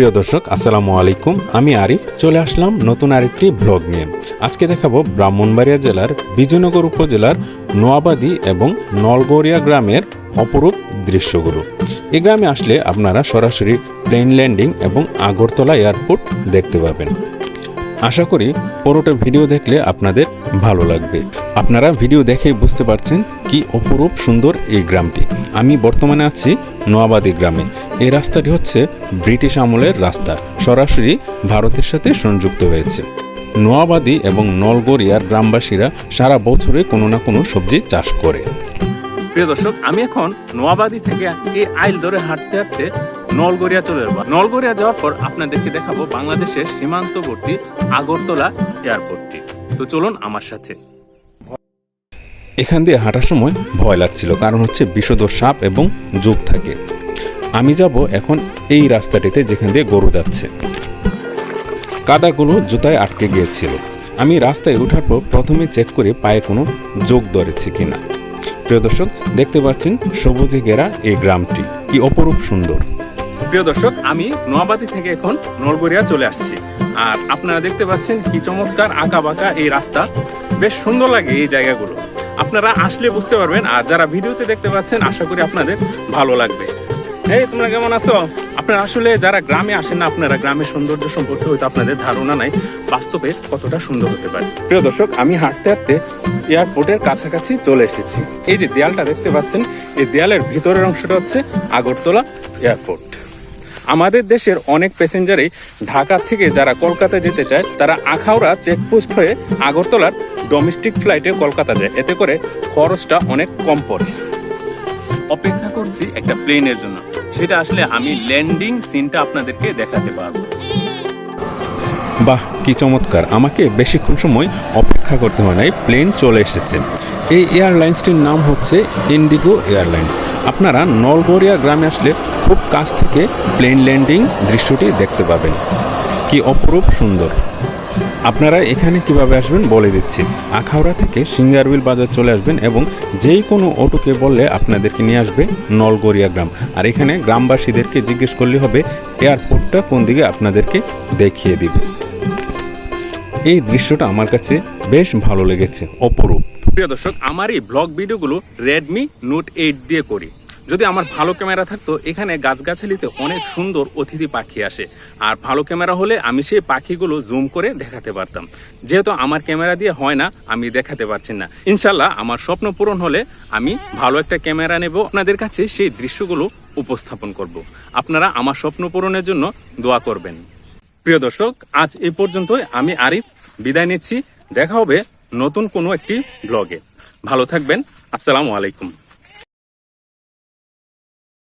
প্রিয় দর্শক, আসসালামু আলাইকুম। আমি আরিফ, চলে আসলাম নতুন আরেকটি ব্লগ নিয়ে। আজকে দেখাবো ব্রাহ্মণবাড়িয়া জেলার, বিজয়নগর উপজেলার নোয়াবাদী এবং নলগরিয়া গ্রামের অপরূপ দৃশ্যগুলো। এই গ্রামে আসলে আপনারা সরাসরি প্লেন ল্যান্ডিং এবং আগরতলা এয়ারপোর্ট দেখতে পাবেন। আশা করি পুরোটা ভিডিও দেখলে আপনাদের ভালো লাগবে। আপনারা ভিডিও দেখেই বুঝতে পারছেন কি অপরূপ সুন্দর এই গ্রামটি। আমি বর্তমানে আছি নোয়াবাদী গ্রামে। এই রাস্তাটি হচ্ছে ব্রিটিশ আমলের রাস্তা সরাসরি ভারতের সাথে সংযুক্ত হয়েছে। নোয়াবাদী এবং নলগড়িয়ার গ্রামবাসীরা সারা বছরে কোনো না কোনো সবজি চাষ করে। প্রিয় দর্শক আমি এখন নোয়াবাদী থেকে এই আইল ধরে হাঁটতে হাঁটতে নলগড়িয়া চলে যাব। নলগড়িয়া যাওয়ার পর আপনাদেরকে দেখাবো বাংলাদেশের সীমান্তবর্তী আগরতলা এয়ারপোর্টটি। তো চলুন আমার সাথে। এখান দিয়ে হাঁটার সময় ভয় লাগছিল কারণ হচ্ছে বিষধর সাপ এবং যোগ থাকে। আমি যাব এখন এই রাস্তাটিতে যেখান দিয়ে গরু যাচ্ছে। কাদাগুলো জুতায় আটকে গিয়েছিল। আমি রাস্তায় ওঠার পর প্রথমে চেক করে পায়ে কোনো যোগ ধরেছে কিনা। প্রিয় দর্শক, দেখতে পাচ্ছেন সবুজে ঘেরা এই গ্রামটি। কি অপরূপ সুন্দর। প্রিয় দর্শক, আমি নোয়াবাদী থেকে এখন নলগড়িয়া চলে আসছি। আর আপনারা দেখতে পাচ্ছেন কি চমৎকার আঁকা বাঁকা এই রাস্তা। বেশ সুন্দর লাগে এই জায়গাগুলো। আপনারা আসলে বুঝতে পারবেন, আর যারা ভিডিওতে দেখতে পাচ্ছেন, আশা করি আপনাদের ভালো লাগবে। এই, তোমরা কেমন আছো? আপনারা আসলে যারা গ্রামে আসেন না, আপনারা গ্রামের সৌন্দর্য সম্পর্কে হয়তো আপনাদের ধারণা নাই, বাস্তবে কতটা সুন্দর হতে পারে। প্রিয় দর্শক, আমি হাঁটতে হাঁটতে এয়ারপোর্টের কাছাকাছি চলে এসেছি। এই যে দেয়ালটা দেখতে পাচ্ছেন, এই দেয়ালের ভিতরের অংশটা হচ্ছে আগরতলা এয়ারপোর্ট। আমাদের দেশের অনেক প্যাসেঞ্জারই ঢাকা থেকে যারা কলকাতা যেতে চায়, তারা আখাউড়া চেকপোস্ট হয়ে আগরতলার ডোমেস্টিক ফ্লাইটে কলকাতা যায়। এতে করে খরচটা অনেক কম পড়ে। অপেক্ষা করছি একটা প্লেনের জন্য। সেটা আসলে আমি ল্যান্ডিং সিনটা আপনাদেরকে দেখাতে পারব। বাহ, কি চমৎকার। আমাকে বেশিক্ষণ সময় অপেক্ষা করতে হয় নাই প্লেন চলে এসেছে। এই এয়ারলাইন্সটির নাম হচ্ছে ইন্ডিগো এয়ারলাইন্স আপনারা নলগরিয়া গ্রামে আসলে খুব কাছ থেকে প্লেন ল্যান্ডিং দৃশ্যটি দেখতে পাবেন। কি অপরূপ সুন্দর। আপনারা এখানে কীভাবে আসবেন বলে দিচ্ছি। আখাউড়া থেকে সিঙ্গারবিল বাজার চলে আসবেন এবং যেই কোনো অটোকে বললে আপনাদেরকে নিয়ে আসবে নলগড়িয়া গ্রাম। আর এখানে গ্রামবাসীদেরকে জিজ্ঞেস করলে হবে, এয়ারপোর্টটা কোন দিকে আপনাদেরকে দেখিয়ে দিবে। এই দৃশ্যটা আমার কাছে বেশ ভালো লেগেছে, অপরূপ। প্রিয় দর্শক, আমার এই ব্লগ ভিডিওগুলো রেডমি নোট এইট দিয়ে করি। যদি আমার ভালো ক্যামেরা থাকতো, এখানে গাছগাছালিতে অনেক সুন্দর অতিথি পাখি আসে। আর ভালো ক্যামেরা হলে আমি সেই পাখিগুলো জুম করে দেখাতে পারতাম। যেহেতু আমার ক্যামেরা দিয়ে হয় না, আমি দেখাতে পারছি না। ইনশাল্লাহ আমার স্বপ্ন পূরণ হলে আমি ভালো একটা ক্যামেরা নেব। আপনাদের কাছে সেই দৃশ্যগুলো উপস্থাপন করব। আপনারা আমার স্বপ্ন পূরণের জন্য দোয়া করবেন। প্রিয় দর্শক, আজ এই পর্যন্তই। আমি আরিফ, বিদায় নিচ্ছি। দেখা হবে নতুন কোনো একটি ব্লগে। ভালো থাকবেন। আসসালামু আলাইকুম।